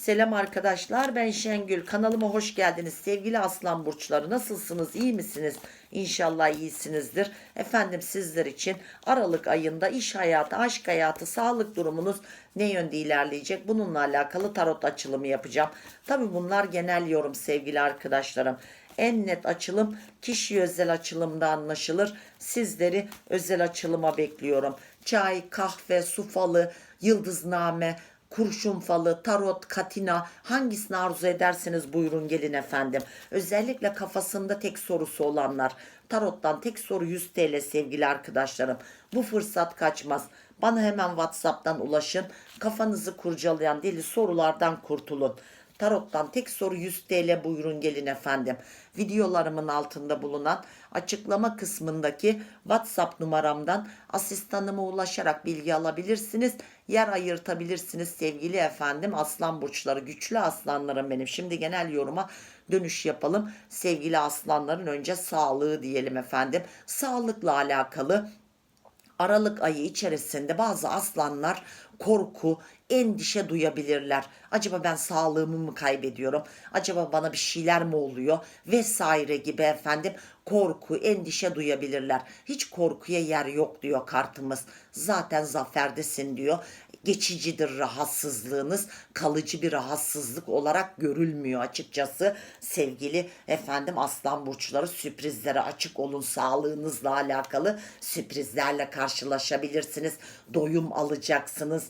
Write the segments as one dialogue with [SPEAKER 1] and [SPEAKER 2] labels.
[SPEAKER 1] Selam arkadaşlar ben Şengül. Kanalıma hoş geldiniz. Sevgili aslan burçları nasılsınız? İyi misiniz? İnşallah iyisinizdir. Efendim sizler için Aralık ayında iş hayatı aşk hayatı sağlık durumunuz ne yönde ilerleyecek? Bununla alakalı tarot açılımı yapacağım. Tabi bunlar genel yorum sevgili arkadaşlarım. En net açılım kişi özel açılımda anlaşılır. Sizleri özel açılıma bekliyorum. Çay kahve su falı yıldızname kurşun falı, tarot, katina hangisini arzu ederseniz buyurun gelin efendim. Özellikle kafasında tek sorusu olanlar. Tarottan tek soru 100 TL sevgili arkadaşlarım. Bu fırsat kaçmaz. Bana hemen WhatsApp'tan ulaşın. Kafanızı kurcalayan deli sorulardan kurtulun. Tarot'tan tek soru 100 TL buyurun gelin efendim. Videolarımın altında bulunan açıklama kısmındaki WhatsApp numaramdan asistanıma ulaşarak bilgi alabilirsiniz. Yer ayırtabilirsiniz sevgili efendim. Aslan burçları güçlü aslanlarım benim. Şimdi genel yoruma dönüş yapalım. Sevgili aslanların önce sağlığı diyelim efendim. Sağlıkla alakalı Aralık ayı içerisinde bazı aslanlar korku, endişe duyabilirler. Acaba ben sağlığımı mı kaybediyorum? Acaba bana bir şeyler mi oluyor? Vesaire gibi efendim korku, endişe duyabilirler. Hiç korkuya yer yok diyor kartımız. Zaten zaferdesin diyor. Geçicidir rahatsızlığınız. Kalıcı bir rahatsızlık olarak görülmüyor açıkçası. Sevgili efendim aslan burçları sürprizlere açık olun. Sağlığınızla alakalı sürprizlerle karşılaşabilirsiniz. Doyum alacaksınız.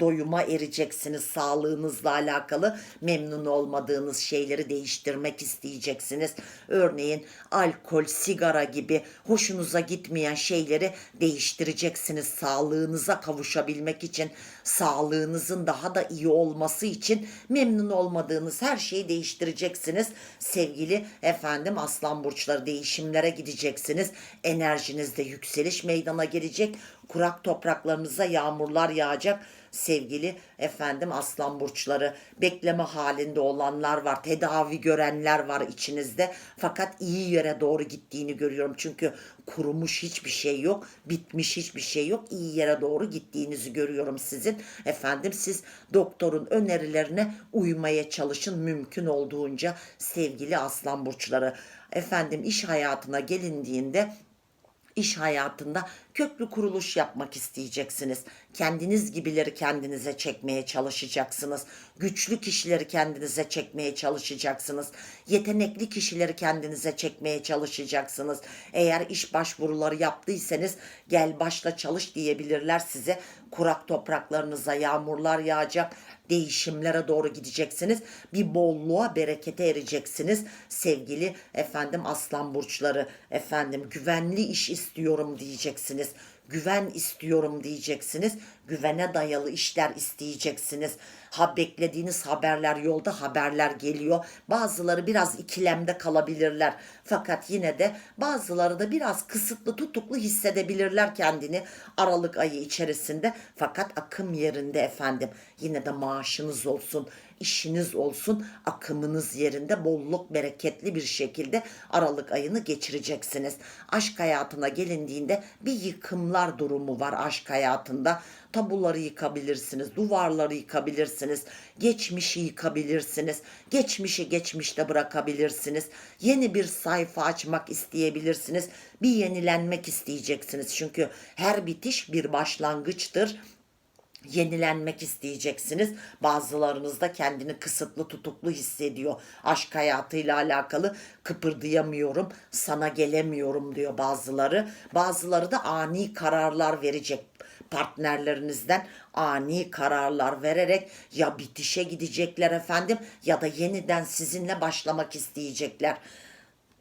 [SPEAKER 1] Doyuma ereceksiniz. Sağlığınızla alakalı memnun olmadığınız şeyleri değiştirmek isteyeceksiniz. Örneğin alkol, sigara gibi hoşunuza gitmeyen şeyleri değiştireceksiniz. Sağlığınıza kavuşabilmek için, sağlığınızın daha da iyi olması için memnun olmadığınız her şeyi değiştireceksiniz. Sevgili efendim aslan burçları değişimlere gideceksiniz. Enerjinizde yükseliş meydana gelecek. Kurak topraklarınıza yağmurlar yağacak sevgili efendim aslan burçları bekleme halinde olanlar var tedavi görenler var içinizde. Fakat iyi yere doğru gittiğini görüyorum. Çünkü kurumuş hiçbir şey yok bitmiş hiçbir şey yok. İyi yere doğru gittiğinizi görüyorum sizin. Efendim siz doktorun önerilerine uymaya çalışın mümkün olduğunca sevgili aslan burçları. Efendim iş hayatına gelindiğinde iş hayatında köklü kuruluş yapmak isteyeceksiniz. Kendiniz gibileri kendinize çekmeye çalışacaksınız. Güçlü kişileri kendinize çekmeye çalışacaksınız. Yetenekli kişileri kendinize çekmeye çalışacaksınız. Eğer iş başvuruları yaptıysanız gel başla çalış diyebilirler size. Kurak topraklarınıza yağmurlar yağacak değişimlere doğru gideceksiniz. Bir bolluğa, berekete ereceksiniz. Sevgili efendim aslan burçları, efendim güvenli iş istiyorum diyeceksiniz. just Güven istiyorum diyeceksiniz. Güvene dayalı işler isteyeceksiniz. Ha beklediğiniz haberler yolda haberler geliyor. Bazıları biraz ikilemde kalabilirler. Fakat yine de bazıları da biraz kısıtlı tutuklu hissedebilirler kendini Aralık ayı içerisinde. Fakat akım yerinde efendim. Yine de maaşınız olsun işiniz olsun, akımınız yerinde bolluk bereketli bir şekilde Aralık ayını geçireceksiniz. Aşk hayatına gelindiğinde bir yıkımlar durumu var aşk hayatında. Tabuları yıkabilirsiniz, duvarları yıkabilirsiniz, geçmişi yıkabilirsiniz, geçmişi geçmişte bırakabilirsiniz. Yeni bir sayfa açmak isteyebilirsiniz. Bir yenilenmek isteyeceksiniz. Çünkü her bitiş bir başlangıçtır yenilenmek isteyeceksiniz. Bazılarınız da kendini kısıtlı tutuklu hissediyor. Aşk hayatıyla alakalı kıpırdayamıyorum, sana gelemiyorum diyor bazıları. Bazıları da ani kararlar verecek partnerlerinizden ani kararlar vererek ya bitişe gidecekler efendim ya da yeniden sizinle başlamak isteyecekler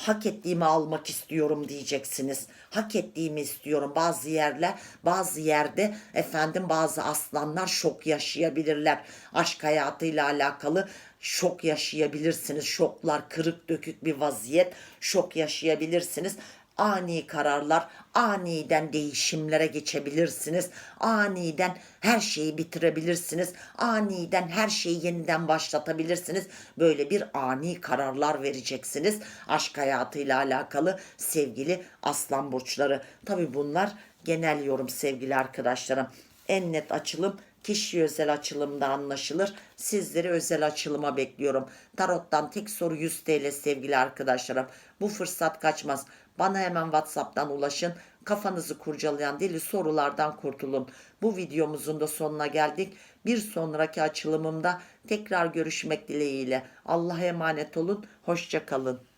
[SPEAKER 1] hak ettiğimi almak istiyorum diyeceksiniz. Hak ettiğimi istiyorum. Bazı yerler, bazı yerde efendim bazı aslanlar şok yaşayabilirler. Aşk hayatıyla alakalı şok yaşayabilirsiniz. Şoklar kırık dökük bir vaziyet. Şok yaşayabilirsiniz ani kararlar, aniden değişimlere geçebilirsiniz. Aniden her şeyi bitirebilirsiniz. Aniden her şeyi yeniden başlatabilirsiniz. Böyle bir ani kararlar vereceksiniz. Aşk hayatıyla alakalı sevgili aslan burçları. Tabi bunlar genel yorum sevgili arkadaşlarım. En net açılım Kişi özel açılımda anlaşılır. Sizleri özel açılıma bekliyorum. Tarot'tan tek soru 100 TL sevgili arkadaşlarım. Bu fırsat kaçmaz. Bana hemen WhatsApp'tan ulaşın. Kafanızı kurcalayan deli sorulardan kurtulun. Bu videomuzun da sonuna geldik. Bir sonraki açılımımda tekrar görüşmek dileğiyle. Allah'a emanet olun. Hoşça kalın.